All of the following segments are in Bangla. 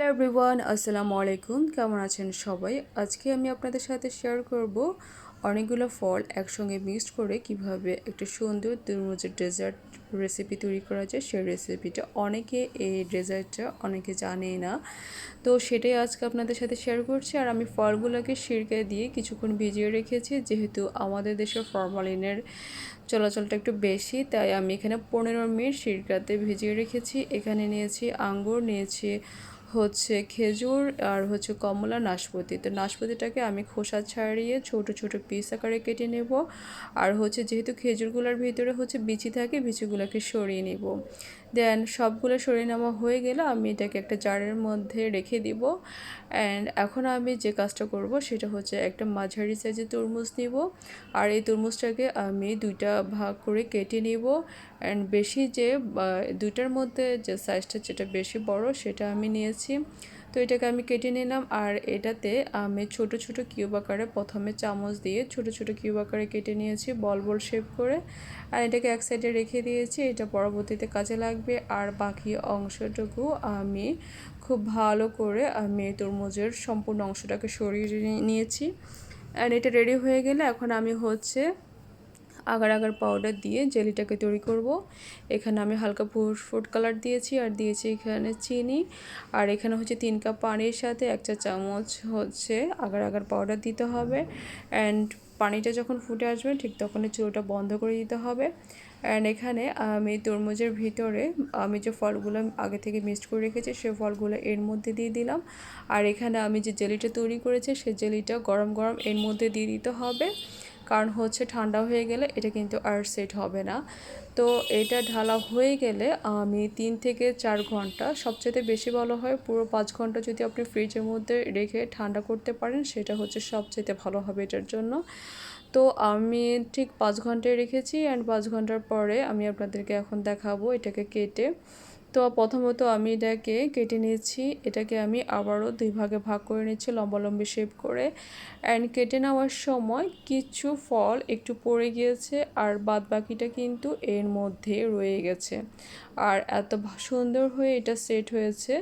হ্যালো এভরিওয়ান, আসসালামু আলাইকুম। কেমন আছেন সবাই? আজকে আমি আপনাদের সাথে শেয়ার করব অনেকগুলো ফল একসঙ্গে মিক্সড করে কীভাবে একটা সুন্দর তরমুজের ডেজার্ট রেসিপি তৈরি করা যায়। সেই রেসিপিটা অনেকে এই ডেজার্টটা অনেকে জানে না। তো সেটাই আজকে আপনাদের সাথে শেয়ার করছি। আর আমি ফলগুলোকে সিরকে দিয়ে কিছুক্ষণ ভিজিয়ে রেখেছি। যেহেতু আমাদের দেশে ফরমালিনের চলাচলটা একটু বেশি, তাই আমি এখানে পনেরো মিনিট সিরকাতে ভিজিয়ে রেখেছি। এখানে নিয়েছি আঙ্গুর, নিয়েছি হচ্ছে খেজুর আর হচ্ছে কমলা নাশপাতি। তো নাশপাতিটাকে আমি খোসা ছাড়িয়ে ছোট ছোট পিস আকারে কেটে নেব। আর হচ্ছে যেহেতু খেজুরগুলোর ভিতরে হচ্ছে বিচি থাকে, বিচিগুলোকে সরিয়ে নেব। দেন সবগুলো সরিয়ে নেওয়া হয়ে গেলে আমি এটাকে একটা জারের মধ্যে রেখে দিব। অ্যান্ড এখন আমি যে কাজটা করব সেটা হচ্ছে একটা মাঝারি সাইজের তরমুজ নিব। আর এই তরমুজটাকে আমি দুইটা ভাগ করে কেটে নিব। অ্যান্ড বেশি যে দুইটার মধ্যে যে সাইজটা যেটা বেশি বড়, সেটা আমি নিয়েছি। তো এটাকে আমি কেটে নিলাম আর এটাতে আমি ছোট ছোট কিউব আকারে প্রথমে চামচ দিয়ে ছোট ছোট কিউব আকারে কেটে নিয়েছি, বল বল শেপ করে। আর এটাকে এক সাইডে রেখে দিয়েছি, এটা পরবর্তীতে কাজে লাগবে। আর বাকি অংশটুকু আমি খুব ভালো করে আমি তরমুজের সম্পূর্ণ অংশটাকে সরিয়ে নিয়েছি। অ্যান্ড এটা রেডি হয়ে গেলে এখন আমি হচ্ছে আগার আগার পাউডার দিয়ে জেলিটাকে তৈরি করব। এখানে আমি হালকা ফুড কালার দিয়েছি আর দিয়েছি এখানে চিনি। আর এখানে হচ্ছে তিন কাপ পানির সাথে এক চা চামচ হচ্ছে আগার আগার পাউডার দিতে হবে। অ্যান্ড পানিটা যখন ফুটে আসবে, ঠিক তখনই চুলোটা বন্ধ করে দিতে হবে। অ্যান্ড এখানে আমি তরমুজের ভিতরে, আমি যে ফলগুলো আগে থেকে মিক্সড করে রেখেছি, সে ফলগুলো এর মধ্যে দিয়ে দিলাম। আর এখানে আমি যে জেলিটা তৈরি করেছি সেই জেলিটা গরম গরম এর মধ্যে দিয়ে দিতে হবে। কারণ হচ্ছে ঠান্ডা হয়ে গেলে এটা কিন্তু আর সেট হবে না। তো এটা ঢালা হয়ে গেলে আমি তিন থেকে চার ঘণ্টা সবচেয়ে বেশি ভালো হয় পুরো পাঁচ ঘণ্টা যদি আপনি ফ্রিজের মধ্যে রেখে ঠান্ডা করতে পারেন, সেটা হচ্ছে সবচেয়ে ভালো হবে এটার জন্য। তো আমি ঠিক পাঁচ ঘন্টায় রেখেছি অ্যান্ড পাঁচ ঘণ্টার পরে আমি আপনাদেরকে এখন দেখাবো এটাকে কেটে। তো প্রথমত আমি এটাকে কেটে নিয়েছি। এটাকে আমি আবারও দুই ভাগে ভাগ করে নিচ্ছি লম্বালম্বি শেপ করে। অ্যান্ড কেটে নেওয়ার সময় কিছু ফল একটু পড়ে গিয়েছে আর বাদ বাকিটা কিন্তু এর মধ্যে রয়ে গেছে। আর এত সুন্দর হয়ে এটা সেট হয়েছে।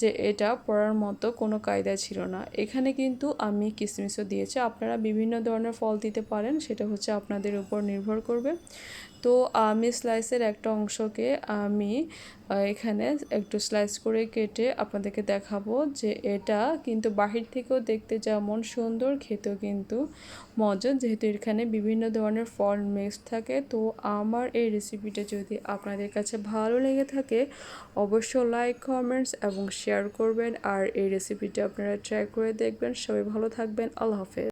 যে এটা পড়ার মতো কোনো কায়দা ছিল না। এখানে কিন্তু আমি কিসমিসও দিয়েছি। আপনারা বিভিন্ন ধরনের ফল দিতে পারেন, সেটা হচ্ছে আপনাদের উপর নির্ভর করবে। তো আমি স্লাইসের একটা অংশকে আমি এখানে একটু স্লাইস করে কেটে আপনাদেরকে দেখাবো যে এটা কিন্তু বাহির থেকেও দেখতে যেমন সুন্দর, খেতেও কিন্তু মজা যেহেতু এখানে বিভিন্ন ধরনের ফল মিক্স থাকে, তো আমার এই রেসিপিটা যদি আপনাদের কাছে ভালো লেগে থাকে অবশ্য লাইক কমেন্টস এবং শেয়ার করবেন আর এই রেসিপিটা আপনারা ট্রাই করে দেখবেন। সবাই ভালো থাকবেন। আল্লাহ হাফেজ।